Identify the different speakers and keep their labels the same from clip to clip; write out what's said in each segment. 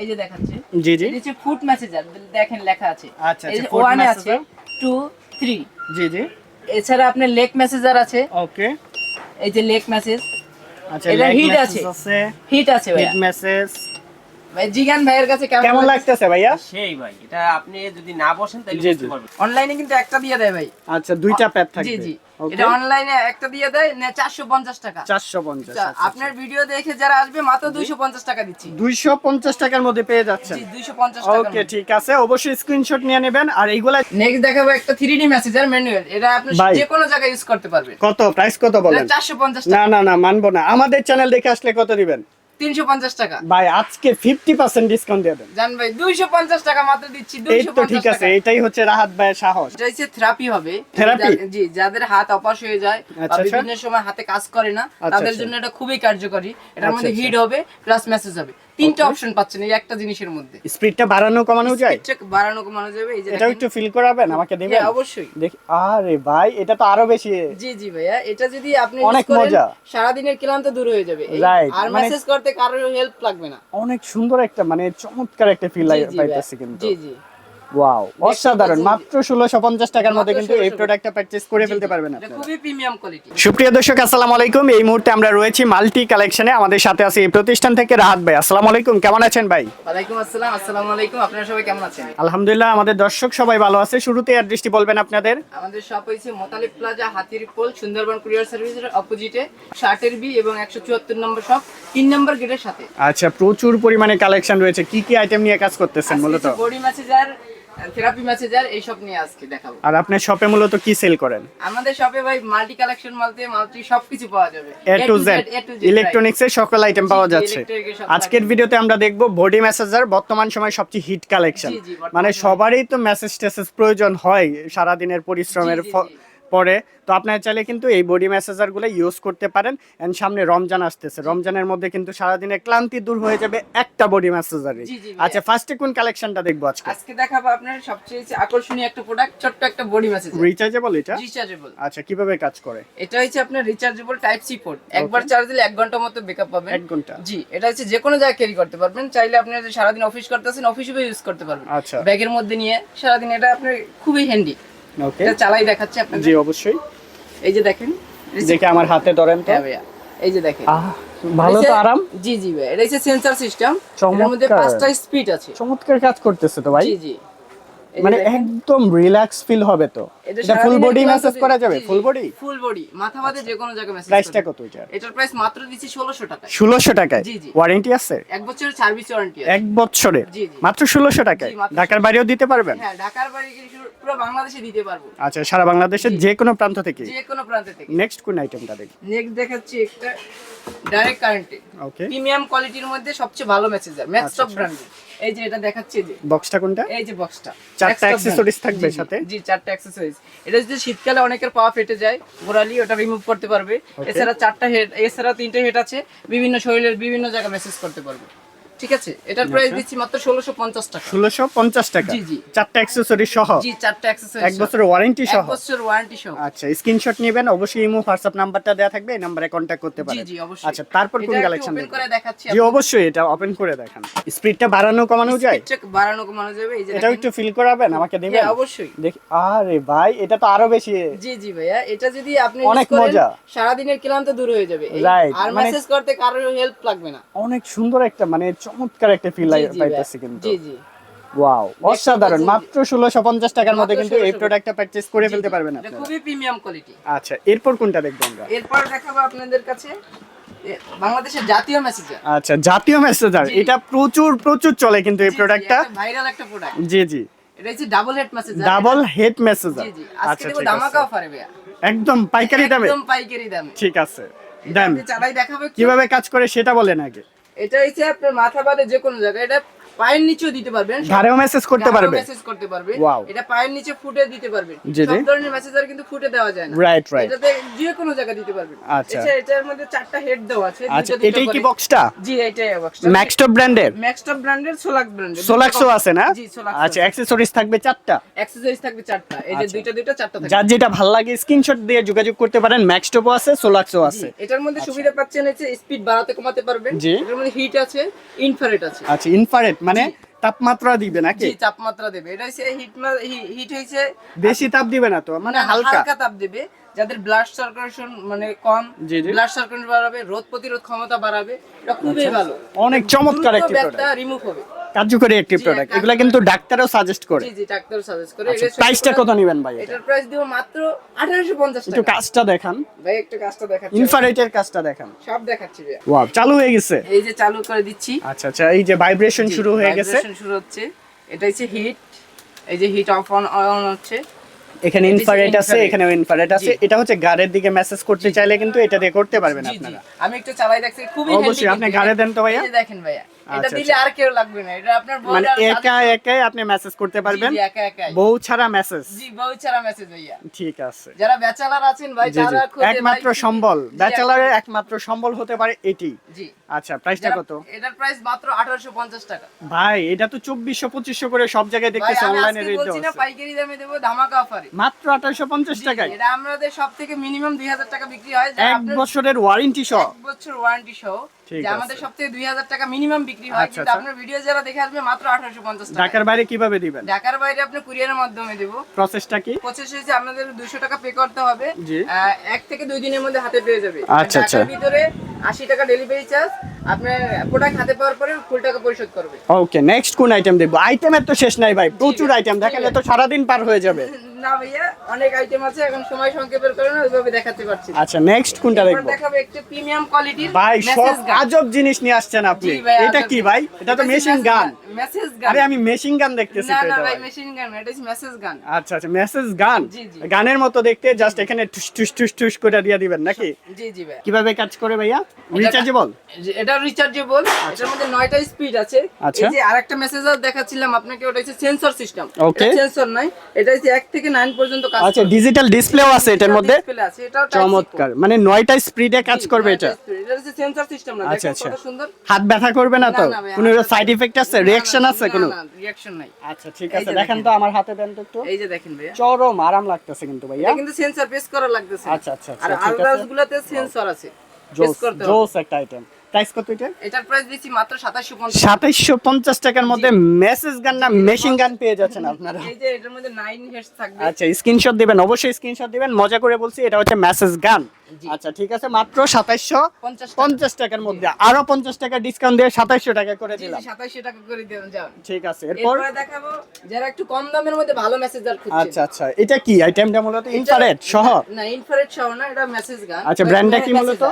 Speaker 1: এই যে দেখাচ্ছে।
Speaker 2: জি জি।
Speaker 1: এটা ফুড মেসেজার দেখেন লেখা আছে।
Speaker 2: আচ্ছা,
Speaker 1: এই
Speaker 2: আচ্ছা,
Speaker 1: আছে টু থ্রি
Speaker 2: জি জি।
Speaker 1: এছাড়া আপনার লেক মেসেজার আছে।
Speaker 2: ওকে
Speaker 1: এই যে লেক মেসেজ
Speaker 2: আচ্ছা
Speaker 1: এটা
Speaker 2: like
Speaker 1: আছে। হিট আছে
Speaker 2: হিট মেসেজ
Speaker 1: ভাই জিগান ভাইয়ের কাছে
Speaker 2: কেমন
Speaker 1: কেমন
Speaker 2: লাগতেছে ভাইয়া?
Speaker 3: সেই ভাই এটা আপনি যদি না বসেন তাহলে বুঝতে পারবেন।
Speaker 1: অনলাইনে কিন্তু একটা দিয়ে দেয় ভাই।
Speaker 2: আচ্ছা দুইটা প্যাড থাকবে।
Speaker 1: জি জি। এটা অনলাইনে একটা দিয়ে দেয় না চারশো পঞ্চাশ টাকা।
Speaker 2: 450
Speaker 1: আচ্ছা, আপনার ভিডিও দেখে যারা আসবে মাত্র দুইশো পঞ্চাশ টাকা দিচ্ছি।
Speaker 2: 250 টাকার মধ্যে পেয়ে যাচ্ছেন।
Speaker 1: জি দুইশো পঞ্চাশ টাকা
Speaker 2: ওকে ঠিক আছে। অবশ্যই স্ক্রিনশট নিয়ে নেবেন। আর এইগুলা
Speaker 1: নেক্সট দেখাবো একটা থ্রি ডি মেসেজার ম্যানুয়াল এটা আপনি। যে কোনো জায়গায় ইউজ করতে পারবেন।
Speaker 2: কত? প্রাইস কত বলেন?
Speaker 1: চারশো পঞ্চাশ
Speaker 2: না
Speaker 1: টাকা।
Speaker 2: না না মানবো না। আমাদের চ্যানেল দেখে আসলে কত দিবেন?
Speaker 1: তিনশো পঞ্চাশ টাকা
Speaker 2: ভাই আজকে 50% ডিসকাউন্ট দিয়ে দেন
Speaker 1: জান ভাই দুইশো পঞ্চাশ টাকা মাত্র দিচ্ছি
Speaker 2: এই
Speaker 1: দুইশো
Speaker 2: তো ঠিক আছে এটাই হচ্ছে রাহাত ভাইয়ের সাহস
Speaker 1: এটা হচ্ছে থেরাপি হবে? জি যাদের হাত অপাস হয়ে যায় বা
Speaker 2: আচ্ছা, আচ্ছা।
Speaker 1: বিভিন্ন সময় হাতে কাজ করে না
Speaker 2: আচ্ছা,
Speaker 1: তাদের
Speaker 2: আচ্ছা।
Speaker 1: জন্য এটা খুবই কার্যকরী এটার
Speaker 2: আচ্ছা,
Speaker 1: মধ্যে
Speaker 2: আচ্ছা।
Speaker 1: হিট হবে প্লাস মেসেজ হবে তিনটা অপশন পাচ্ছেন এই একটা জিনিসের মধ্যে।
Speaker 2: স্পিডটা বাড়ানো কমানো যায়?
Speaker 1: Speed-টা বাড়ানো কমানো যাবে এই যে এটা
Speaker 2: একটু ফিল করাবেন? আমাকে দিবেন?
Speaker 1: হ্যাঁ, অবশ্যই।
Speaker 2: দেখি। আরে ভাই এটা তো আরও বেশি।
Speaker 1: জি জি ভাইয়া এটা যদি আপনি
Speaker 2: অনেক
Speaker 1: মজা করেন,
Speaker 2: মজা।
Speaker 1: সারাদিনের ক্লান্ত দূর হয়ে যাবে। আর
Speaker 2: মানে-
Speaker 1: মেসেজ করতে কারোর হেল্প লাগবে না।
Speaker 2: অনেক সুন্দর একটা মানে চমৎকার একটা ফিল পাইতেছি কিন্তু।
Speaker 1: জি জি।
Speaker 2: ওয়াও অসাধারণ। মাত্র ষোলোশো পঞ্চাশ টাকার মধ্যে কিন্তু এই প্রোডাক্টটা করে ফেলতে পারবেন আপনারা।
Speaker 1: খুবই প্রিমিয়াম কোয়ালিটি
Speaker 2: সুপ্রিয় দর্শক আসসালামু আলাইকুম। এই মুহূর্তে আমরা রয়েছি মাল্টি কালেকশনে। আমাদের সাথে আছে এই প্রতিষ্ঠান থেকে রাহাত ভাই। আসসালামু আলাইকুম কেমন আছেন ভাই?
Speaker 1: ওয়ালাইকুম আসসালাম আসসালামু আলাইকুম। আপনারা সবাই কেমন আছেন?
Speaker 2: আলহামদুলিল্লাহ আমাদের দর্শক সবাই ভালো আছে। শুরুতে অ্যাড্রেসটি বলবেন আপনাদের।
Speaker 1: আমাদের shop Motalib plaza Sundarban courier সার্ভিসের অপোজিটে শার্টের বি এবং একশো চুয়াত্তর নম্বর শপ তিন নম্বর গেটের সাথে।
Speaker 2: আচ্ছা প্রচুর পরিমাণে কালেকশন রয়েছে। কি কি আইটেম নিয়ে কাজ করতেছেন মূলত?
Speaker 1: বডি থেরাপি মেসেজার এইসব নিয়ে আজকে দেখাবো।
Speaker 2: আর আপনার শপে মূলত কি সেল করেন?
Speaker 1: আমাদের শপে ভাই মাল্টি কালেকশন মালতে মাল্টি সবকিছু পাওয়া যাবে।
Speaker 2: এ টু জেড ইলেকট্রনিক্স এর সকল আইটেম পাওয়া যাচ্ছে। আজকের। ভিডিওতে আমরা দেখব বডি মেসেজার বর্তমান সময় সবচেয়ে হিট কালেকশন মানে সবারই তো মেসেজ টেসেজ প্রয়োজন হয় সারা দিনের পরিশ্রমের। পরে। তো আপনারা চাইলে কিন্তু এই বডি মেসেজারগুলো ইউজ করতে পারেন। এন্ড সামনে রমজান আসতেছে। রমজানের মধ্যে কিন্তু সারাদিনের ক্লান্তি দূর হয়ে যাবে একটা বডি
Speaker 1: ভাইয়া।
Speaker 2: আচ্ছা ফার্স্টে কোন কালেকশনটা দেখব আজকে?
Speaker 1: আজকে দেখাবো আপনার সবচেয়ে আকর্ষণীয় একটা প্রোডাক্ট ছোট্ট একটা বডি মেসেজ
Speaker 2: রিচার্জেবল এটা?
Speaker 1: রিচার্জেবল
Speaker 2: আচ্ছা কীভাবে কাজ করে?
Speaker 1: এটা হচ্ছে আপনার রিচার্জেবল টাইপ সি পোর্ট একবার চার্জ দিলে এক ঘণ্টার মতো ব্যাকআপ পাবেন।
Speaker 2: এক ঘণ্টা।
Speaker 1: জি এটা হচ্ছে যে কোনো জায়গায় ক্যারি করতে পারবেন। চাইলে আপনি যদি সারাদিন অফিস করতেছেন অফিসে ইউজ করতে পারবেন।
Speaker 2: আচ্ছা।
Speaker 1: ব্যাগের মধ্যে নিয়ে সারাদিন এটা আপনার খুবই হ্যান্ডি
Speaker 2: ওকে
Speaker 1: এটা চালাই দেখাচ্ছে আপনাদের।
Speaker 2: জি অবশ্যই।
Speaker 1: এই যে দেখেন
Speaker 2: দেখে আমার হাতে ধরেন তো।
Speaker 1: হ্যাঁ ভাইয়া এই যে দেখেন।
Speaker 2: ভালো তো আরাম?
Speaker 1: জি জি ভাই এটা হচ্ছে সেন্সর সিস্টেম এর মধ্যে পাঁচটা স্পিড আছে।
Speaker 2: চমৎকার কাজ করতেছে তো ভাই।
Speaker 1: জি জি।
Speaker 2: মানে একদম রিল্যাক্স ফিল হবে তো। এটা ফুল বডি মেসেজ করা যাবে? ফুল বডি
Speaker 1: ফুল বডি মাথা বাদে যে কোনো জায়গায় মেসেজ
Speaker 2: প্রাইসটা কত এটা
Speaker 1: এটার প্রাইস মাত্র দিচ্ছি 1600 টাকা
Speaker 2: ষোলোশো টাকায়?
Speaker 1: জি, জি।
Speaker 2: ওয়ারেন্টি আছে?
Speaker 1: এক বছরের সার্ভিস ওয়ারেন্টি আছে।
Speaker 2: এক বছরে
Speaker 1: জি, জি।
Speaker 2: মাত্র ষোলোশো টাকায়? ঢাকার বাইরেও দিতে পারবেন?
Speaker 1: হ্যাঁ ঢাকার গিয়ে পুরো বাংলাদেশে দিতে পারব।
Speaker 2: আচ্ছা সারা বাংলাদেশের যে কোনো প্রান্ত থেকে?
Speaker 1: যে কোনো প্রান্ত থেকে।
Speaker 2: নেক্সট কোন আইটেমটা দেখি?
Speaker 1: নেক্সট দেখাচ্ছি একটা ডাইরেক্ট কারেন্টে
Speaker 2: ওকে
Speaker 1: প্রিমিয়াম কোয়ালিটির মধ্যে সবচেয়ে ভালো মেসেজার ম্যাক্সটপ ব্র্যান্ডের এই যে এটা দেখাচ্ছি যে।
Speaker 2: বক্সটা কোনটা?
Speaker 1: এই যে বক্সটা
Speaker 2: চারটা অ্যাকসেসরিজ থাকবে সাথে?
Speaker 1: জি চারটা অ্যাকসেসরিজ এটা যদি শীতকালে অনেকের পা ফেটে যায় গোড়ালি ওটা রিমুভ করতে পারবে। এছাড়া চারটা হেড এছাড়া তিনটে হেড আছে। বিভিন্ন শরীরের বিভিন্ন জায়গায় মেসেজ করতে পারবে। ঠিক আছে? এটার প্রাইস দিচ্ছি মাত্র ষোলোশো পঞ্চাশ টাকা।
Speaker 2: ষোলোশো পঞ্চাশ টাকা।
Speaker 1: জি, জি।
Speaker 2: চারটা অ্যাক্সেসরি সহ?
Speaker 1: জি চারটা অ্যাক্সেসরিজ
Speaker 2: এক বছরের ওয়ারেন্টি
Speaker 1: এক
Speaker 2: সহ?
Speaker 1: বছর ওয়ারেন্টি সহ।
Speaker 2: আচ্ছা স্ক্রিনশট নেবেন অবশ্যই ইমো হোয়াটসঅ্যাপ নাম্বারটা দেওয়া থাকবে এই নাম্বারে কন্ট্যাক্ট করতে পারেন।
Speaker 1: জি অবশ্যই।
Speaker 2: আচ্ছা তারপর কোন কালেকশন
Speaker 1: করে দেখাচ্ছি
Speaker 2: জি অবশ্যই এটা ওপেন করে দেখান। স্পিডটা বাড়ানো কমানো যায়?
Speaker 1: স্পিডটা বাড়ানো কমানো যাবে এই যে
Speaker 2: এটাও একটু ফিল করাবেন আমাকে দিবেন?
Speaker 1: হ্যাঁ, অবশ্যই।
Speaker 2: দেখি আরে ভাই এটা তো আরও বেশি।
Speaker 1: জি জি ভাইয়া এটা যদি আপনি
Speaker 2: অনেক মজা।
Speaker 1: সারাদিনের ক্লান্ত দূর হয়ে যাবে। আর
Speaker 2: মানে-
Speaker 1: মেসেজ করতে কারোর হেল্প লাগবে না।
Speaker 2: অনেক সুন্দর একটা মানে চমৎকার একটা ফিল পাইতেছি কিন্তু।
Speaker 1: জি জি।
Speaker 2: ওয়াও অসাধারণ। মাত্র ষোলোশো পঞ্চাশ টাকার মধ্যে কিন্তু এই প্রোডাক্টটা পারচেস করে ফেলতে পারবেন
Speaker 1: এটা
Speaker 2: আপনারা।
Speaker 1: খুবই প্রিমিয়াম কোয়ালিটি
Speaker 2: আচ্ছা এরপর কোনটা দেখব আমরা?
Speaker 1: এরপর দেখাবো আপনাদের কাছে বাংলাদেশের জাতীয় মেসেজার
Speaker 2: আচ্ছা জাতীয় মেসেজার
Speaker 1: জি।
Speaker 2: এটা প্রচুর প্রচুর চলে কিন্তু এই প্রোডাক্টটা
Speaker 1: ভাইরাল একটা প্রোডাক্ট
Speaker 2: জি জি।
Speaker 1: এটা হচ্ছে double head massager
Speaker 2: double head massager
Speaker 1: জি জি। আজকে
Speaker 2: আচ্ছা ঠিক
Speaker 1: ধামাকা অফারে ভাইয়া।
Speaker 2: একদম পাইকারি দামে।
Speaker 1: একদম পাইকারি দামে।
Speaker 2: ঠিক আছে। দেন
Speaker 1: চালাই দেখাবো
Speaker 2: কীভাবে কাজ করে সেটা বলেন আগে।
Speaker 1: এটা হচ্ছে আপনার মাথা বাদে যে কোনো জায়গায়। এটা পায়ের নিচেও দিতে পারবেন
Speaker 2: ঘাড়েও মেসেজ করতে পারবে?
Speaker 1: মেসেজ করতে পারবে. এটা পায়ের নিচে ফুটে দিতে পারবে।
Speaker 2: জি, জি।
Speaker 1: সব ধরনের মেসেজার কিন্তু ফুটে দেওয়া যায় না।
Speaker 2: রাইট রাইট
Speaker 1: এটাতে যে কোনো জায়গায় দিতে পারবেন
Speaker 2: আচ্ছা।
Speaker 1: এটার মধ্যে চারটা হেড দেওয়া আছে
Speaker 2: আচ্ছা এটাই কি বক্সটা
Speaker 1: জি এটাই বক্সটা
Speaker 2: ম্যাক্সটপ ব্র্যান্ডের
Speaker 1: ম্যাক্সটপ ব্র্যান্ডের ব্র্যান্ডের
Speaker 2: সোলাক্সো আছে না?
Speaker 1: জি সোলাক্স
Speaker 2: আচ্ছা অ্যাক্সেসরিজ থাকবে চারটা?
Speaker 1: অ্যাক্সেসরিজ থাকবে চারটা। এই যে
Speaker 2: আচ্ছা।
Speaker 1: দুইটা দুইটা চারটা থাকবে।
Speaker 2: যার যেটা ভালো লাগে স্ক্রিনশট দিয়ে যোগাযোগ করতে পারেন। ম্যাক্সটপও আছে সোলাক্সও আছে।
Speaker 1: এটার মধ্যে সুবিধা পাচ্ছেন হচ্ছে স্পিড বাড়াতে কমাতে পারবেন।
Speaker 2: আচ্ছা।
Speaker 1: এটার মধ্যে হিট আছে ইনফ্রারেড আছে।
Speaker 2: আচ্ছা ইনফ্রারেড মানে তাপমাত্রা দিবে নাকি?
Speaker 1: জি তাপমাত্রা দেবে। এটা হচ্ছে হিট হিট হইছে
Speaker 2: বেশি তাপ দিবে না তো মানে হালকা।
Speaker 1: হালকা তাপ দিবে যাদের ব্লাড সার্কুলেশন মানে কম। ব্লাড সার্কুলেশন বাড়াবে রোদ প্রতিরোধ ক্ষমতা বাড়াবে এটা খুবই ভালো।
Speaker 2: অনেক চমৎকার একটি প্রোডাক্ট
Speaker 1: রিমুভ হবে।
Speaker 2: কার্যকরী একটি প্রোডাক্ট। এগুলা কিন্তু ডাক্তারও সাজেস্ট করে।
Speaker 1: জি জি ডাক্তার সাজেস্ট করে।
Speaker 2: আচ্ছা প্রাইসটা কত নেবেন ভাই
Speaker 1: এটার প্রাইস দিব মাত্র 1850
Speaker 2: একটু কাজটা দেখান।
Speaker 1: ভাই একটু কাজটা
Speaker 2: ইনফ্রারেটের কাজটা দেখান।
Speaker 1: সব দেখাচ্ছি ভাই।
Speaker 2: ওয়াও চালু হয়ে গেছে?
Speaker 1: এই যে চালু করে দিচ্ছি।
Speaker 2: আচ্ছা আচ্ছা এই যে ভাইব্রেশন শুরু হয়ে গেছে।
Speaker 1: vibration শুরু হচ্ছে। এটা হচ্ছে হিট এই যে হিট অফ অন অন হচ্ছে।
Speaker 2: এখানে ইনফ্রারেড আছে। এখানেও ইনফ্রারেড আছে। এটা হচ্ছে গাড়ের দিকে মেসেজ করতে চাইলে কিন্তু এটা দিয়ে করতে পারবেন আপনারা।
Speaker 1: আমি একটু চালাই দেখছি খুবই
Speaker 2: অবশ্যই, আপনি গাড়ে দেন তো ভাইয়া?
Speaker 1: দেখেন ভাইয়া। এটা
Speaker 2: আচ্ছা,
Speaker 1: দিলে আর কেউ লাগবে না এটা আপনার
Speaker 2: মানে একা একাই আপনি মেসেজ করতে পারবেন?
Speaker 1: জি, জি, একা একাই।
Speaker 2: বউ ছাড়া মেসেজ
Speaker 1: জি বউ ছাড়া মেসেজ ভাইয়া।
Speaker 2: ঠিক আছে।
Speaker 1: যারা ব্যাচেলার আছেন ভাই
Speaker 2: জি জি।
Speaker 1: তারা
Speaker 2: একমাত্র সম্বল। ব্যাচেলারের একমাত্র। সম্বল হতে পারে এটি।
Speaker 1: জি।
Speaker 2: আচ্ছা প্রাইসটা কত?
Speaker 1: এটার প্রাইস মাত্র 1850 টাকা।
Speaker 2: ভাই এটা তো চব্বিশশো পঁচিশশো করে সব জায়গায় দেখতেছি অনলাইনে রেট
Speaker 1: বলছি না পাইকারি দামে দেবো ধামাকা অফারে
Speaker 2: মাত্র আঠারোশো পঞ্চাশ টাকায়?
Speaker 1: এটা আমাদের সব থেকে মিনিমাম 2000 টাকা বিক্রি হয়।
Speaker 2: এক বছরের ওয়ারেন্টি সহ
Speaker 1: এক বছর ওয়ারেন্টি সহ যে আমাদের সব 2000 টাকা মিনিমাম বিক্রি হয়
Speaker 2: আচ্ছা,
Speaker 1: কিন্তু
Speaker 2: আচ্ছা।
Speaker 1: আপনার ভিডিও যারা দেখে আসবে মাত্র 1850 টাকা।
Speaker 2: ঢাকার বাইরে কীভাবে দিবেন?
Speaker 1: ঢাকার বাইরে আপনি কুরিয়ারের মাধ্যমে দেব।
Speaker 2: প্রসেসটা কি?
Speaker 1: প্রসেস হয়েছে আপনাদের 200 টাকা পে করতে হবে। এক থেকে দুই দিনের মধ্যে হাতে পেয়ে যাবে।
Speaker 2: আচ্ছা, আচ্ছা।
Speaker 1: ভিতরে 80 টাকা ডেলিভারি চার্জ আপনার প্রোডাক্ট হাতে পাওয়ার পরে ফুল টাকা পরিশোধ করবে।
Speaker 2: ওকে নেক্সট কোন আইটেম দেখব? আইটেমের তো শেষ নাই ভাই প্রচুর আইটেম দেখালে তো সারাদিন পার হয়ে যাবে।
Speaker 1: না ভাইয়া অনেক আইটেম আছে এখন সময় সংক্ষেপের কারণে ওইভাবে দেখাতে পারছি
Speaker 2: আচ্ছা নেক্সট কোনটা দেখব?
Speaker 1: দেখাবো একটু প্রিমিয়াম কোয়ালিটির
Speaker 2: ভাই সব আজব জিনিস নিয়ে আসছেন আপনি। এটা কি ভাই? এটা তো মেশিন গান
Speaker 1: মেসেজ গান
Speaker 2: আরে আমি মেশিন গান দেখতেছি
Speaker 1: না না ভাই
Speaker 2: ভাই।
Speaker 1: মেশিন গান এটা হচ্ছে মেসেজ গান
Speaker 2: আচ্ছা আচ্ছা মেসেজ গান। গানের মতো দেখতে জাস্ট এখানে করে দিয়ে দিবেন নাকি?
Speaker 1: জি জি ভাই।
Speaker 2: কীভাবে কাজ করে ভাইয়া? রিচার্জেবল
Speaker 1: এটা রিচার্জেবল এটার মধ্যে নয়টা স্পিড আছে।
Speaker 2: আচ্ছা।
Speaker 1: এই যে আরেকটা মেসেজ দেখাচ্ছিলাম আপনাকে ওটা হচ্ছে সেন্সর সিস্টেম
Speaker 2: Okay.
Speaker 1: সেন্সর নাই এটা হচ্ছে 1 থেকে 9 পর্যন্ত কাজ
Speaker 2: আচ্ছা ডিজিটাল ডিসপ্লেও আছে এটার মধ্যে?
Speaker 1: ডিসপ্লে আছে এটাও
Speaker 2: চমৎকার। মানে নয়টা স্পিডে কাজ করবে এটা?
Speaker 1: এটা হচ্ছে সেন্সর সিস্টেম না।
Speaker 2: আচ্ছা, আচ্ছা।
Speaker 1: সুন্দর।
Speaker 2: হাত ব্যথা করবে না তো?
Speaker 1: না, না
Speaker 2: কোনো সাইড ইফেক্ট আছে? রিঅ্যাকশন আছে কোনো?
Speaker 1: রিঅ্যাকশন নাই।
Speaker 2: আচ্ছা ঠিক আছে। দেখেন। তো আমার হাতে দেন তো একটু।
Speaker 1: এই যে দেখেন ভাইয়া।
Speaker 2: চরম আরাম লাগতেছে কিন্তু ভাইয়া।
Speaker 1: কিন্তু সেন্সর প্রেস করা লাগতেছে।
Speaker 2: আচ্ছা, আচ্ছা, আচ্ছা,
Speaker 1: আর
Speaker 2: ঠিক আছে।
Speaker 1: আদার্স গুলাতে সেন্সর আছে।
Speaker 2: জোস একটা আইটেম প্রাইস কত এটা?
Speaker 1: এটার প্রাইস দিচ্ছি মাত্র 2750
Speaker 2: সাতাইশশো পঞ্চাশ টাকার মধ্যে মেসেজ গান না মেশিন গান পেয়ে যাচ্ছেন আপনারা।
Speaker 1: এই যে এটার মধ্যে 9 হেডস থাকবে।
Speaker 2: আচ্ছা স্ক্রিনশট দিবেন অবশ্যই স্ক্রিনশট দিবেন। মজা করে বলছি এটা হচ্ছে মেসেজ গান। আচ্ছা ঠিক আছে মাত্র সাতাইশশো
Speaker 1: 50
Speaker 2: টাকার মধ্যে। আরও পঞ্চাশ টাকা ডিসকাউন্ট দিয়ে সাতাইশশো টাকা করে দিলাম।
Speaker 1: 2700 টাকা করে যান
Speaker 2: ঠিক আছে এরপর?
Speaker 1: দেখাবো যারা একটু কম দামের মধ্যে ভালো মেসেঞ্জার খুঁজছে
Speaker 2: আচ্ছা আচ্ছা এটা কি? আইটেমটা মূলত ইনফ্রারেড সহ
Speaker 1: না ইনফ্রারেড সহ না এটা মেসেজ গান।
Speaker 2: আচ্ছা, brand-টা কি মূলত?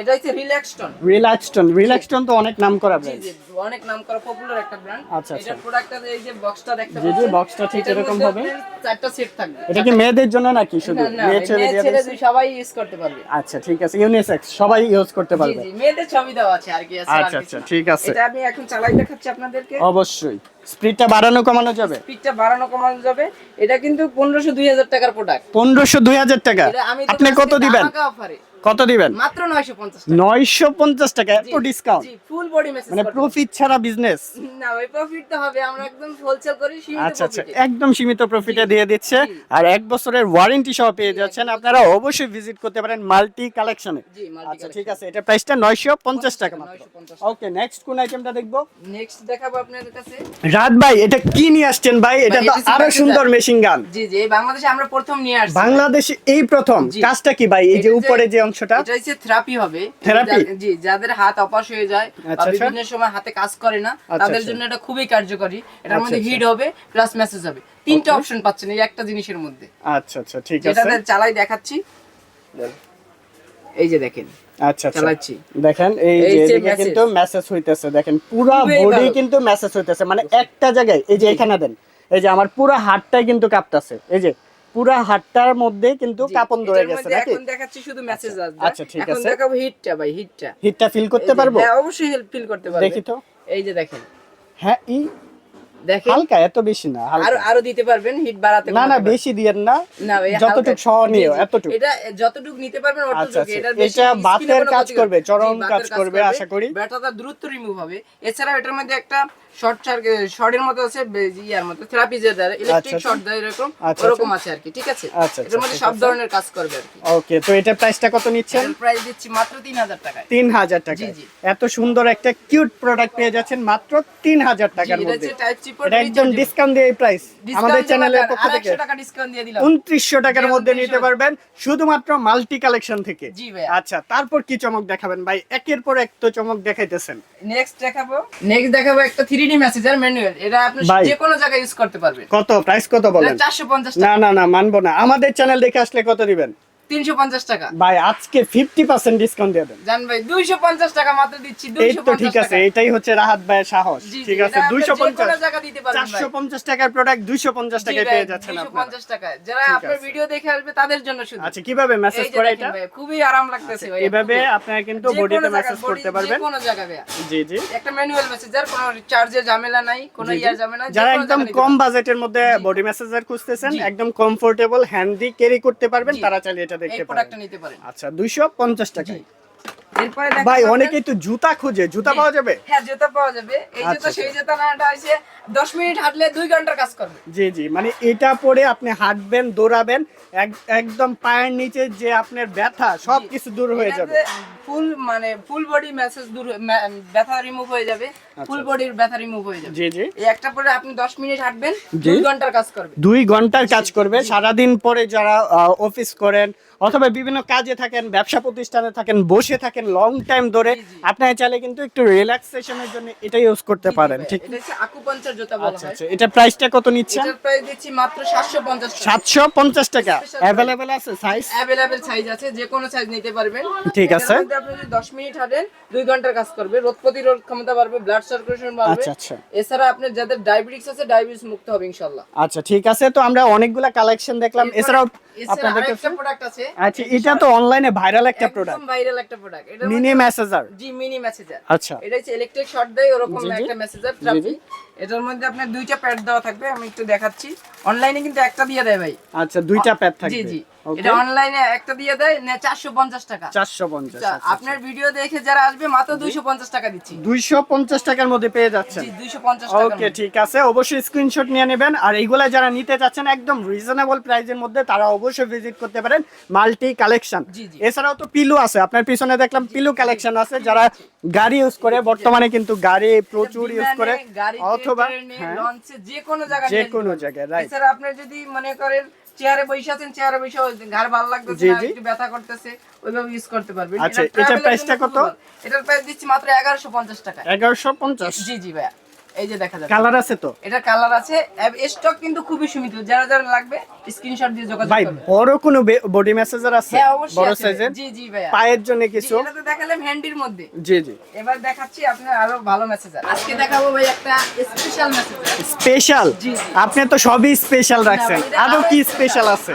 Speaker 1: এটা হচ্ছে রিল্যাক্সটন।
Speaker 2: রিল্যাক্সটন রিল্যাক্সটন তো অনেক নাম করা ব্র্যান্ড
Speaker 1: অনেক নাম করা পপুলার একটা ব্র্যান্ড
Speaker 2: আচ্ছা, আচ্ছা।
Speaker 1: এটার প্রোডাক্টটা এই যে বক্সটা দেখতে পাচ্ছেন,
Speaker 2: boxটা ঠিক এরকম হবে।
Speaker 1: চারটা সেট থাকবে।
Speaker 2: এটা কি মেয়েদের জন্য নাকি শুধু? মেয়ে ছেলে
Speaker 1: ছেলে সবাই ইউজ করতে পারবে।
Speaker 2: আচ্ছা ঠিক আছে ইউনিসেক্স সবাই ইউজ করতে পারবে।
Speaker 1: জি মেয়েদের ছবি দেওয়া আছে আর কি আছে
Speaker 2: আচ্ছা আচ্ছা ঠিক আছে।
Speaker 1: এটা আমি এখন চালাই দেখাচ্ছি আপনাদেরকে।
Speaker 2: অবশ্যই। স্পিডটা বাড়ানো কমানো যাবে?
Speaker 1: স্পিডটা বাড়ানো কমানো যাবে। এটা কিন্তু পনেরোশো দুই হাজার টাকার প্রোডাক্ট
Speaker 2: পনেরোশো দুই হাজার টাকা?
Speaker 1: আমি
Speaker 2: আপনি কত দিবেন?
Speaker 1: অফারে
Speaker 2: কত দিবেন?
Speaker 1: মাত্র নয়শো পঞ্চাশ
Speaker 2: নয়শো পঞ্চাশ টাকা এত ডিসকাউন্ট
Speaker 1: জি ফুল বডি মেসেজ
Speaker 2: মানে প্রফিট ছাড়া বিজনেস
Speaker 1: না ওই প্রফিট তো হবে আমরা একদম হোলসেল করি সীমিত
Speaker 2: আচ্ছা আচ্ছা একদম সীমিত প্রফিটে দিয়ে দিচ্ছে। আর এক বছরের ওয়ারেন্টি সহ পেয়ে যাচ্ছেন। আপনারা অবশ্যই ভিজিট করতে পারেন মাল্টি কালেকশনে
Speaker 1: জি
Speaker 2: আচ্ছা ঠিক আছে এটা প্রাইসটা নয়শো পঞ্চাশ টাকা মাত্র। ওকে নেক্সট কোন আইটেমটা দেখব?
Speaker 1: নেক্সট দেখাবো আপনাদের কাছে।
Speaker 2: রাত ভাই এটা কি নিয়ে আসছেন ভাই? এটা তো
Speaker 1: আরও
Speaker 2: সুন্দর মেশিন গান
Speaker 1: জি জি এই বাংলাদেশে আমরা প্রথম নিয়ে আসছি।
Speaker 2: বাংলাদেশে এই প্রথম। কাজটা কি ভাই? এই যে- উপরে যে অংশটা
Speaker 1: এটা হচ্ছে থেরাপি হবে? যা- জি যাদের হাত অপাস হয়ে যায় বা
Speaker 2: আচ্ছা, আচ্ছা।
Speaker 1: বিভিন্ন সময় হাতে কাজ করে না
Speaker 2: আচ্ছা,
Speaker 1: তাদের। জন্য এটা খুবই কার্যকরী। এটার মধ্যে। হিট হবে প্লাস মেসেজ হবে। তিনটা অপশন পাচ্ছেন এই একটা জিনিসের মধ্যে।
Speaker 2: আচ্ছা আচ্ছা ঠিক আছে।
Speaker 1: চালাই দেখাচ্ছি। এই যে দেখেন
Speaker 2: আচ্ছা
Speaker 1: চালাচ্ছি।
Speaker 2: দেখেন এই যে কিন্তু মেসেজ হইতেছে দেখেন পুরো বডি কিন্তু মেসেজ হইতেছে। মানে একটা জায়গায় এই যে এখানে দেন এই যে আমার পুরো হাতটাই কিন্তু কাঁপতাছে। এই যে পুরো হাতটার মধ্যে কিন্তু কাঁপন ধরে গেছে নাকি?
Speaker 1: এখন দেখাচ্ছি শুধু মেসেজ আসবে।
Speaker 2: আচ্ছা, ঠিক আছে।
Speaker 1: এখন দেখাবো হিটটা ভাই হিটটা
Speaker 2: হিটটা ফিল করতে পারব?
Speaker 1: হ্যাঁ অবশ্যই ফিল করতে পারবে।
Speaker 2: দেখি তো।
Speaker 1: এই যে দেখেন।
Speaker 2: হ্যাঁ ই
Speaker 1: দেখেন।
Speaker 2: হালকা এত বেশি না
Speaker 1: আর আরও দিতে পারবেন হিট বাড়াতে
Speaker 2: না না বেশি দিয়েন না।
Speaker 1: না
Speaker 2: যতটুক সহনীয়। এতটুক।
Speaker 1: এটা যতটুক নিতে পারবেন
Speaker 2: আচ্ছা,
Speaker 1: অতটুকু
Speaker 2: আচ্ছা।
Speaker 1: এটার বেশি
Speaker 2: এটা বাতের কাজ করবে, চরম কাজ করবে, আশা করি।
Speaker 1: ব্যাটাটা দ্রুত রিমুভ হবে। এছাড়া এটার মধ্যে একটা শর্ট শর্টের মতো আছে ইয়ার মতো থেরাপি যে দেয় ইলেকট্রিক
Speaker 2: আচ্ছা।
Speaker 1: শর্ট দেয় এরকম
Speaker 2: আচ্ছা,
Speaker 1: ওরকম আছে আর কি ঠিক আছে?
Speaker 2: আচ্ছা,
Speaker 1: এটার মধ্যে সব ধরনের কাজ করবে আর কি
Speaker 2: ওকে তো এটার প্রাইসটা কত নিচ্ছেন?
Speaker 1: প্রাইস দিচ্ছি মাত্র তিন হাজার টাকায়।
Speaker 2: তিন হাজার টাকা
Speaker 1: জি, জি।
Speaker 2: এত সুন্দর একটা কিউট প্রোডাক্ট পেয়ে যাচ্ছেন মাত্র তিন হাজার
Speaker 1: জি,
Speaker 2: টাকার মধ্যে। এটা একদম ডিসকাউন্ট দিয়ে প্রাইস আমাদের চ্যানেলের পক্ষ থেকে
Speaker 1: টাকা ডিসকাউন্ট দিয়ে দিলাম।
Speaker 2: উনত্রিশশো টাকার মধ্যে নিতে পারবেন শুধুমাত্র মাল্টি কালেকশন থেকে।
Speaker 1: জি ভাইয়া।
Speaker 2: আচ্ছা তারপর কি চমক দেখাবেন? ভাই একের পর এক তো চমক দেখাইতেছেন।
Speaker 1: নেক্সট দেখাবো। নেক্সট দেখাবো একটা 3D মেসেজার ম্যানুয়াল এটা আপনি। যে কোনো জায়গায় ইউজ করতে পারবেন।
Speaker 2: কত? প্রাইস কত বলেন?
Speaker 1: 450
Speaker 2: না না না মানবো না। আমাদের চ্যানেল দেখে আসলে কত দিবেন?
Speaker 1: 350 টাকা।
Speaker 2: ভাই আজকে ফিফটি পার্সেন্ট ডিসকাউন্ট দিয়ে দেন।
Speaker 1: জান ভাই 250 টাকা মাত্র দিচ্ছি
Speaker 2: এই তো ঠিক আছে এটাই হচ্ছে রাহাত ভাইয়ের সাহস
Speaker 1: জি, জি,
Speaker 2: ঠিক আছে দুইশো পঞ্চাশ
Speaker 1: জায়গায় দিতে পারবেন
Speaker 2: চারশো পঞ্চাশ টাকার প্রোডাক্ট দুইশো পঞ্চাশ টাকায় পেয়ে যাচ্ছেন আপনারা।
Speaker 1: 250 টাকায়। যারা আপনার ভিডিও দেখে আসবে তাদের জন্য শুধু।
Speaker 2: আচ্ছা কীভাবে মেসেজ করে এটা?
Speaker 1: খুবই আরাম লাগতেছে ভাই
Speaker 2: এভাবে আপনারা কিন্তু বডিতে মেসেজ করতে
Speaker 1: যে
Speaker 2: পারবেন।
Speaker 1: কোনো জায়গায়
Speaker 2: জি জি।
Speaker 1: একটা ম্যানুয়াল মেসেজার কোনো ঝামেলা নাই কোনো ঝামেলা
Speaker 2: যারা একদম কম। বাজেটের মধ্যে বডি মেসেজার খুঁজতেছেন একদম কমফোর্টেবল হ্যান্ডি ক্যারি করতে পারবেন তারা এটা
Speaker 1: এই
Speaker 2: দেখতে পারেন।
Speaker 1: নিতে পারেন।
Speaker 2: আচ্ছা টাকা
Speaker 1: এরপরে
Speaker 2: ভাই অনেকেই তো জুতা খুঁজে। জুতা পাওয়া যাবে?
Speaker 1: হ্যাঁ জুতা পাওয়া যাবে। এই
Speaker 2: আচ্ছা,
Speaker 1: জুতা
Speaker 2: আচ্ছা।
Speaker 1: সেই জুতা না এটা হইছে 10 মিনিট হাঁটলে 2 ঘণ্টার কাজ করবে।
Speaker 2: জি জি। মানে এটা পরে আপনি হাঁটবেন দৌড়াবেন একদম পায়ের নিচে যে আপনার ব্যথা সব কিছু দূর হয়ে যাবে।
Speaker 1: ফুল মানে ফুল বডি মেসেজ দূর ব্যথা রিমুভ হয়ে যাবে। ফুল বডির ব্যথা রিমুভ হয়ে যাবে।
Speaker 2: জি জি।
Speaker 1: এই একটা পরে আপনি 10 মিনিট হাঁটবেন
Speaker 2: জি।
Speaker 1: 2 ঘণ্টার কাজ করবে।
Speaker 2: দুই ঘণ্টার কাজ করবে সারাদিন পরে যারা অফিস করেন অথবা বিভিন্ন কাজে থাকেন ব্যবসা প্রতিষ্ঠানে থাকেন বসে থাকেন লং টাইম ধরে। আপনার চাইলে কিন্তু একটু রিল্যাক্সেশনের জন্য এটা ইউজ করতে পারেন ঠিক?
Speaker 1: হচ্ছে আকুপাঞ্চার জুতা বলা
Speaker 2: আচ্ছা
Speaker 1: হয়।
Speaker 2: আচ্ছা এটা প্রাইসটা কত নিচ্ছেন?
Speaker 1: এটার প্রাইস দিচ্ছি মাত্র 750 টাকা।
Speaker 2: সাতশো পঞ্চাশ টাকা।
Speaker 1: Special
Speaker 2: অ্যাভেলেবেল আছে সাইজ
Speaker 1: অ্যাভেলেবেল সাইজ আছে যে কোনো সাইজ নিতে পারবেন।
Speaker 2: ঠিক আছে।
Speaker 1: আপনি যদি 10 মিনিট হাঁটেন 2 ঘণ্টার কাজ করবে। রোগ প্রতিরোধ ক্ষমতা বাড়বে ব্লাড সার্কুলেশন বাড়বে।
Speaker 2: আচ্ছা, আচ্ছা।
Speaker 1: এছাড়া আপনার যাদের ডায়াবেটিস আছে ডায়াবেটিস মুক্ত হবে ইনশাআল্লাহ।
Speaker 2: আচ্ছা ঠিক আছে। তো আমরা অনেকগুলা কালেকশন দেখলাম। এছাড়াও
Speaker 1: এছাড়া
Speaker 2: আপনাদের কাছে
Speaker 1: প্রোডাক্ট আছে
Speaker 2: আচ্ছা এটা তো অনলাইনে ভাইরাল একটা প্রোডাক্ট
Speaker 1: একদম ভাইরাল একটা প্রোডাক্ট এটা
Speaker 2: মিনি মেসেজার
Speaker 1: জি মিনি মেসেজার
Speaker 2: আচ্ছা।
Speaker 1: এটা হচ্ছে ইলেকট্রিক শর্ট দেয় ওরকম। একটা মেসেজার
Speaker 2: জি,
Speaker 1: ট্রাফি
Speaker 2: জি।
Speaker 1: এটার মধ্যে আপনার দুইটা প্যাড দেওয়া থাকবে আমি একটু দেখাচ্ছি। অনলাইনে কিন্তু একটা দিয়ে দেয় ভাই।
Speaker 2: আচ্ছা দুইটা প্যাড থাকবে।
Speaker 1: জি
Speaker 2: ওকে
Speaker 1: এটা অনলাইনে একটা দিয়ে দেয় না 450 টাকা।
Speaker 2: 450
Speaker 1: আচ্ছা,
Speaker 2: আচ্ছা
Speaker 1: আপনার ভিডিও দেখে যারা আসবে মাত্র 250 টাকা দিচ্ছি।
Speaker 2: 250 টাকার মধ্যে পেয়ে যাচ্ছেন।
Speaker 1: জি 250 টাকা
Speaker 2: ওকে ঠিক আছে। অবশ্যই স্ক্রিনশট নিয়ে নেবেন। আর এইগুলা যারা নিতে চাচ্ছেন একদম রিজনেবল প্রাইসের মধ্যে তারা অবশ্যই ভিজিট করতে পারেন মাল্টি কালেকশন
Speaker 1: জি, জি।
Speaker 2: এছাড়াও তো পিলু আছে। আপনার পিছনে দেখলাম পিলু কালেকশন আছে। যারা গাড়ি ইউজ করে বর্তমানে কিন্তু গাড়ি প্রচুর ইউজ করে। অথবা হ্যাঁ,
Speaker 1: লঞ্চে যে কোনো জায়গায়
Speaker 2: যে কোনো জায়গায় রাইট
Speaker 1: স্যার আপনি যদি মনে করেন চেয়ারে বসে আছেন চেয়ারে বসে ঘর ভালো লাগতেছে না একটু ব্যথা করতেছে ওইভাবে ইউজ করতে পারবেন।
Speaker 2: আচ্ছা,
Speaker 1: এটা
Speaker 2: price-টা কত?
Speaker 1: এটার প্রাইস দিচ্ছি মাত্র 1150 টাকা
Speaker 2: এগারোশো পঞ্চাশ?
Speaker 1: জি জি ভাইয়া। এই যে দেখা যাচ্ছে।
Speaker 2: কালার আছে তো?
Speaker 1: এটা কালার আছে। স্টক কিন্তু খুবই সীমিত। যারা যারা লাগবে স্ক্রিনশট দিয়ে যোগাযোগ
Speaker 2: ভাই বড় কোনো বডি মেসেজার আছে?
Speaker 1: হ্যাঁ
Speaker 2: বড় সাইজের
Speaker 1: জি জি ভাইয়া।
Speaker 2: পায়ের জন্য কিছু?
Speaker 1: এটা তো দেখালাম হ্যান্ডির মধ্যে।
Speaker 2: জি জি।
Speaker 1: এবার দেখাচ্ছি আপনার আরও ভালো মেসেজ আজকে দেখাবো ভাই একটা স্পেশাল মেসেজ
Speaker 2: স্পেশাল। আপনি তো সবই স্পেশাল রাখছেন। আরও কি স্পেশাল আছে?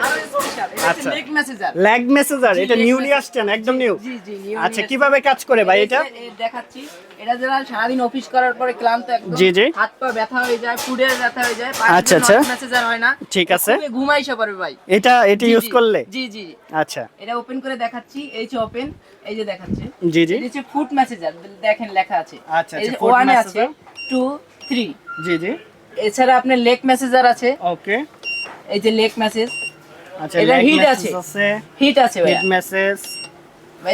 Speaker 2: আচ্ছা।
Speaker 1: লেগ মেসেজার
Speaker 2: ল্যাগ মেসেজার এটা নিউলি আসছেন একদম নিউ
Speaker 1: জি জি new
Speaker 2: আচ্ছা কীভাবে কাজ করে ভাই এটা?
Speaker 1: দেখাচ্ছি। এটা যারা সারাদিন অফিস করার পরে ক্লান্ত একদম।
Speaker 2: জি, জি।
Speaker 1: হাত পা ব্যথা হয়ে যায় ফুডের ব্যথা হয়ে যায়
Speaker 2: আচ্ছা, আচ্ছা।
Speaker 1: মেসেজার হয় না।
Speaker 2: ঠিক আছে।
Speaker 1: ঘুমাইছে পারবে ভাই।
Speaker 2: এটা এটা ইউজ করলে?
Speaker 1: জি জি।
Speaker 2: আচ্ছা।
Speaker 1: এটা ওপেন করে দেখাচ্ছি এই যে ওপেন এই যে দেখাচ্ছে।
Speaker 2: জি জি।
Speaker 1: হচ্ছে ফুড মেসেজার দেখেন লেখা আছে।
Speaker 2: আচ্ছা,
Speaker 1: এই
Speaker 2: আচ্ছা,
Speaker 1: যে
Speaker 2: foot
Speaker 1: আছে। টু থ্রি
Speaker 2: জি জি।
Speaker 1: এছাড়া আপনার লেক মেসেজার আছে।
Speaker 2: ওকে
Speaker 1: এই যে লেক মেসেজ
Speaker 2: আচ্ছা
Speaker 1: এটা
Speaker 2: message
Speaker 1: আছে। হিট আছে ভাইয়া।
Speaker 2: হিট মেসেজ
Speaker 1: ভাই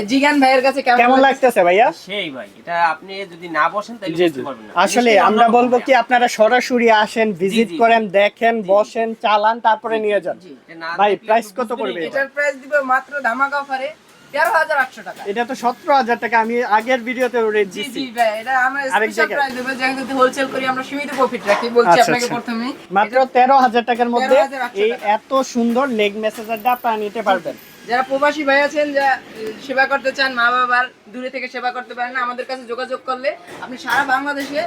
Speaker 1: জিগান ভাইয়ের কাছে কেমন
Speaker 2: লাগতেছে ভাইয়া?
Speaker 3: সেই ভাই এটা আপনি যদি না বসেন তাহলে বুঝতে পারবেন না।
Speaker 2: আসলে আমরা বলব কি আপনারা সরাসরি আসেন ভিজিট করেন দেখেন বসেন চালান তারপরে নিয়ে যান।
Speaker 3: এটা
Speaker 2: ভাই প্রাইস কত পড়বে
Speaker 1: এটার প্রাইস দিবে মাত্র ধামাকা অফারে তেরো হাজার আটশো টাকা।
Speaker 2: এটা তো সতেরো হাজার টাকা আমি আগের ভিডিওতে রেট
Speaker 1: জি
Speaker 2: দিচ্ছি
Speaker 1: জি ভাই এটা আমরা
Speaker 2: আরেক
Speaker 1: স্পেশাল
Speaker 2: জায়গায়।
Speaker 1: প্রাইস দেবো যেহেতু হোলসেল করি আমরা সীমিত প্রফিট রাখি বলছি
Speaker 2: আচ্ছা,
Speaker 1: আপনাকে
Speaker 2: আচ্ছা।
Speaker 1: প্রথমে
Speaker 2: মাত্র তেরো হাজার টাকার মধ্যে এই এত সুন্দর লেগ মেসেজারটা আপনারা নিতে পারবেন।
Speaker 1: যারা প্রবাসী ভাই আছেন, যা, সেবা করতে চান মা বাবার দূরে থেকে সেবা করতে পারেন না, আমাদের কাছে যোগাযোগ করলে আপনি সারা বাংলাদেশে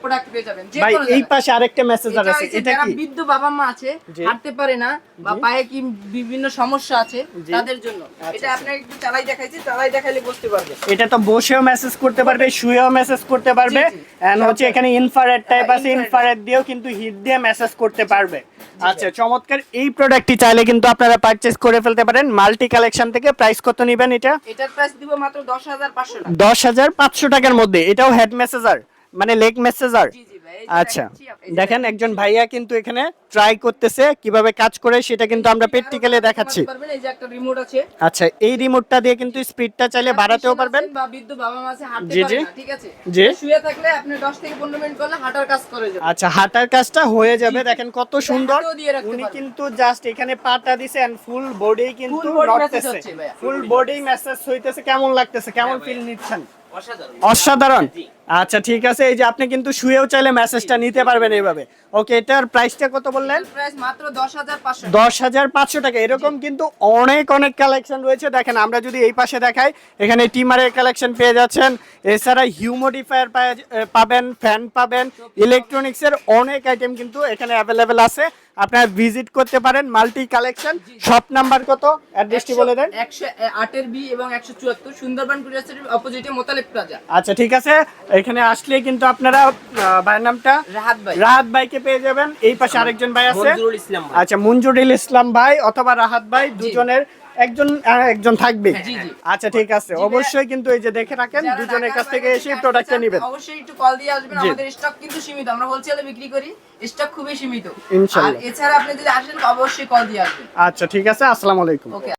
Speaker 1: প্রোডাক্ট পেয়ে যাবেন যে
Speaker 2: ভাই
Speaker 1: কোনো
Speaker 2: এই
Speaker 1: জায়গায়।
Speaker 2: পাশে আরেকটা মেসেজার
Speaker 1: এটা
Speaker 2: আছে এটা কি?
Speaker 1: বৃদ্ধ বাবা মা আছে হাঁটতে পারে না বা পায়ে কি বিভিন্ন সমস্যা আছে তাদের জন্য।
Speaker 2: আচ্ছা,
Speaker 1: এটা
Speaker 2: আচ্ছা।
Speaker 1: আপনাকে একটু চালাই দেখাইছি চালাই দেখাইলে বুঝতে পারবে
Speaker 2: এটা তো বসেও মেসেজ করতে পারবে শুয়েও মেসেজ করতে পারবে
Speaker 1: জি, জি।
Speaker 2: এন্ড হচ্ছে এখানে ইনফ্রারেড টাইপ
Speaker 1: হ্যাঁ,
Speaker 2: আছে। ইনফ্রারেড দিয়েও কিন্তু হিট দিয়ে মেসেজ করতে পারবে। আচ্ছা চমৎকার। এই প্রোডাক্টটি চাইলে কিন্তু আপনারা পারচেজ করে ফেলতে পারেন। মাল্টি কালেকশন থেকে প্রাইস কত নেবেন এটা?
Speaker 1: এটার প্রাইস দিব মাত্র দশ হাজার পাঁচশো টাকা।
Speaker 2: দশ হাজার পাঁচশো টাকার মধ্যে। এটাও হেড মেসেজার মানে লেগ মেসেজার আচ্ছা। দেখেন একজন ভাইয়া কিন্তু এখানে ট্রাই করতেছে কীভাবে কাজ করে সেটা কিন্তু আমরা প্র্যাকটিক্যালি দেখাচ্ছি। আচ্ছা এই রিমোটটা দিয়ে কিন্তু স্পিডটা চাইলে বাড়াতেও পারবেন। জি, জি।
Speaker 1: ঠিক আছে?
Speaker 2: জি।
Speaker 1: শুয়ে থাকলে আপনি 10 থেকে 15 মিনিট করলে হাঁটার কাজ করে যাবে।
Speaker 2: আচ্ছা হাঁটার কাজটা হয়ে যাবে দেখেন কত সুন্দর। উনি কিন্তু জাস্ট এখানে পাটা দিছে এন্ড ফুল বডি কিন্তু নড়তেছে ফুল বডি ম্যাসাজ হইতেছে কেমন লাগতেছে কেমন ফিল নিচ্ছেন?
Speaker 3: অসাধারণ।
Speaker 2: অসাধারণ। আচ্ছা ঠিক আছে। এই যে আপনি কিন্তু শুয়েও চাইলে মেসেজটা নিতে পারবেন এইভাবে। ওকে এটার প্রাইসটা কত বললেন?
Speaker 1: প্রাইস মাত্র 10500
Speaker 2: দশ হাজার পাঁচশো টাকা। এরকম কিন্তু অনেক অনেক কালেকশন রয়েছে। দেখেন আমরা যদি এই পাশে দেখাই এখানে টিমারের কালেকশন পেয়ে যাচ্ছেন। এছাড়া হিউমোডিফায়ার পাবেন ফ্যান পাবেন ইলেকট্রনিক্সের অনেক আইটেম কিন্তু এখানে অ্যাভেলেবেল আছে। আপনারা ভিজিট করতে পারেন মাল্টি কালেকশন শপ নাম্বার কত? অ্যাড্রেসটি বলে দেন।
Speaker 1: 108 এর বি এবং 174 সুন্দরবন কুরিয়াসের অপোজিটে মোতালেব প্লাজা
Speaker 2: আচ্ছা ঠিক আছে। এখানে আসলে কিন্তু আপনারা ভাইয়ের নামটা?
Speaker 1: রাহাত ভাই।
Speaker 2: রাহাত ভাইকে পেয়ে যাবেন। এই পাশে আরেকজন ভাই আছে।
Speaker 3: ভাই।
Speaker 2: আচ্ছা মঞ্জুরুল ইসলাম ভাই অথবা রাহাত ভাই দুজনের একজন একজন থাকবে।
Speaker 1: জি, জি।
Speaker 2: আচ্ছা ঠিক আছে। অবশ্যই কিন্তু এই যে দেখে রাখেন দুজনের কাছ থেকে এসে প্রোডাক্টটা নেবেন।
Speaker 1: অবশ্যই একটু কল দিয়ে আসবেন। আমাদের স্টক কিন্তু সীমিত। আমরা হোলসেলে বিক্রি করি স্টক খুবই সীমিত। আর এছাড়া আপনি যদি আসেন অবশ্যই কল দিয়ে আসবেন।
Speaker 2: আচ্ছা ঠিক আছে। আসসালামু আলাইকুম।
Speaker 1: ওকে